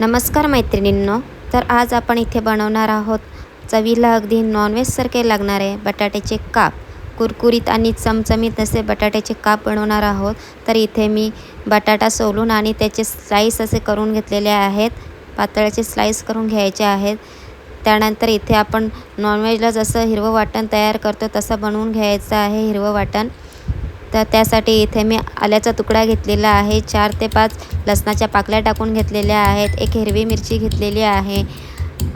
नमस्कार मैत्रिणींनो तर आज आपण इथे बनवणार आहोत चवीला अगदी नॉनव्हेजसारखे लागणारे बटाट्याचे काप. कुरकुरीत आणि चमचमीत असे बटाट्याचे काप बनवणार आहोत. तर इथे मी बटाटा सोलून आणि त्याचे स्लाईस असे करून घेतलेले आहेत. पातळाचे स्लाईस करून घ्यायचे आहेत. त्यानंतर इथे आपण नॉनव्हेजला जसं हिरवं वाटण तयार करतो तसं बनवून घ्यायचं आहे हिरवं वाटण. तर त्यासाठी इथे मी आल्याचा तुकडा घेतलेला आहे. चार ते पाच लसणाच्या पाकल्या टाकून घेतलेल्या आहेत. एक हिरवी मिरची घेतलेली आहे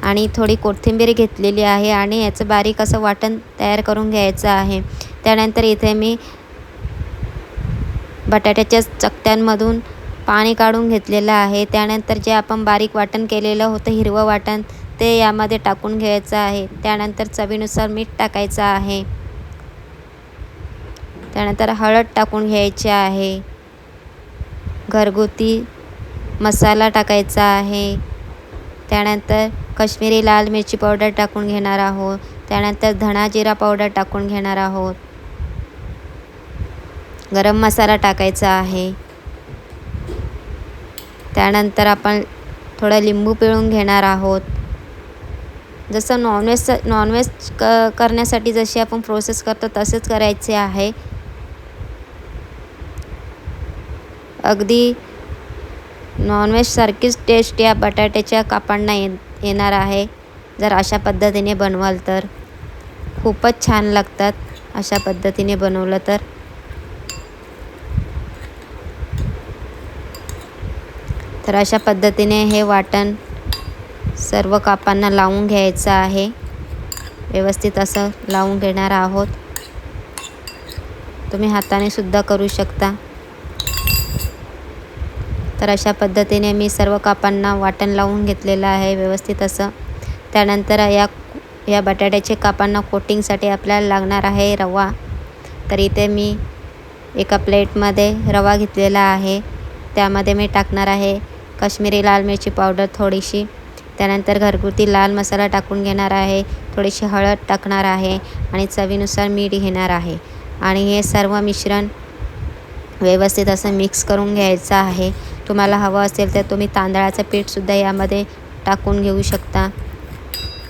आणि थोडी कोथिंबीर घेतलेली आहे आणि याचं बारीक असं वाटण तयार करून घ्यायचं आहे. त्यानंतर इथे मी बटाट्याच्या चकत्यांमधून पाणी काढून घेतलेलं आहे. त्यानंतर जे आपण बारीक वाटण केलेलं होतं हिरवं वाटण ते यामध्ये टाकून घ्यायचं आहे. त्यानंतर चवीनुसार मीठ टाकायचं आहे. त्यानंतर हळद टाकून घ्यायची आहे. घरगुती मसाला टाकायचा आहे. त्यानंतर कश्मीरी लाल मिरची पावडर टाकून घेणार आहोत. त्यानंतर धणा जिरा पावडर टाकून घेणार आहोत. गरम मसाला टाकायचा आहे. त्यानंतर आपण थोडं लिंबू पिळून घेणार आहोत. जसं नॉनव्हेज नॉनव्हेज क करण्यासाठी जशी आपण प्रोसेस करतो तसेच करायचे आहे. अगदी नॉनव्हेजसारखीच टेस्ट या बटाट्याच्या कापांना ये येणार आहे. जर अशा पद्धतीने बनवाल तर. खूपच छान लागतात अशा पद्धतीने बनवलं तर. तर अशा पद्धतीने हे वाटण सर्व कापांना लावून घ्यायचं आहे. व्यवस्थित असं लावून घेणार आहोत. तुम्ही हाताने सुद्धा करू शकता. तर अशा पद्धतीने मी सर्व कापांना वाटण लावून घेतलेलं आहे व्यवस्थित असं. त्यानंतर या या बटाट्याचे कापांना कोटिंगसाठी आपल्याला लागणार आहे रवा. तर इथे मी एका प्लेटमध्ये रवा घेतलेला आहे. त्यामध्ये मी टाकणार आहे काश्मीरी लाल मिरची पावडर थोडीशी. त्यानंतर घरगुती लाल मसाला टाकून घेणार आहे. थोडीशी हळद टाकणार आहे आणि चवीनुसार मीठ घेणार आहे. आणि हे सर्व मिश्रण व्यवस्थित असं मिक्स करून घ्यायचं आहे. तुम्हाला हवं असेल तर तुम्ही तांदळाचं पीठसुद्धा यामध्ये टाकून घेऊ शकता.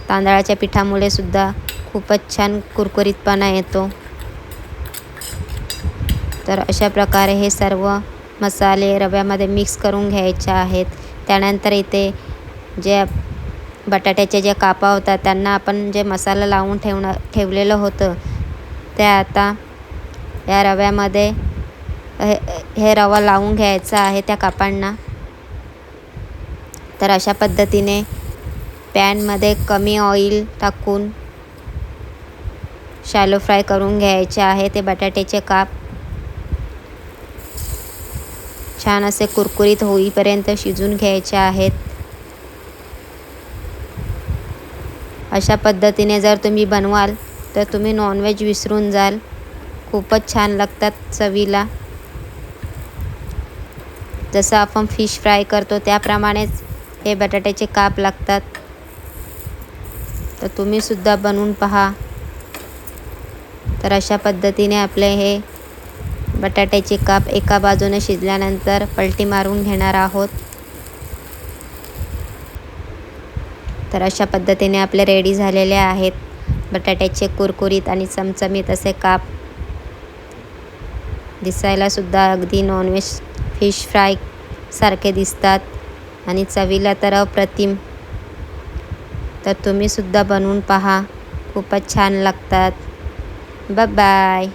तांदळाच्या पिठामुळे सुद्धा खूपच छान कुरकुरीतपणा येतो. तर अशा प्रकारे हे सर्व मसाले रव्यामध्ये मिक्स करून घ्यायचे आहेत. त्यानंतर इथे जे बटाट्याचे जे कापा होतात त्यांना आपण जे मसाला लावून ठेवणं ठेवलेलं होतं ते आता या रव्यामध्ये हे हे रवा लावून घ्यायचा आहे त्या कापांना. तर अशा पद्धतीने पॅनमध्ये कमी ऑइल टाकून शॅलो फ्राय करून घ्यायचे आहे ते बटाट्याचे काप. छान असे कुरकुरीत होईपर्यंत शिजून घ्यायचे आहेत. अशा पद्धतीने जर तुम्ही बनवाल तर तुम्ही नॉनव्हेज विसरून जाल. खूपच छान लागतात चवीला. जसं आपण फिश फ्राय करतो त्याप्रमाणेच हे बटाट्याचे काप लागतात. तर तुम्हीसुद्धा बनवून पहा. तर अशा पद्धतीने आपले हे बटाट्याचे काप एका बाजूने शिजल्यानंतर पलटी मारून घेणार आहोत. तर अशा पद्धतीने आपले रेडी झालेले आहेत बटाट्याचे कुरकुरीत आणि चमचमीत असे काप. दिसायलासुद्धा अगदी नॉनव्हेज फिश फ्राय सारखे दिसतात. आणि चवीला तर अप्रतिम. तर तुम्हीसुद्धा बनवून पहा. खूपच छान लागतात. ब बाय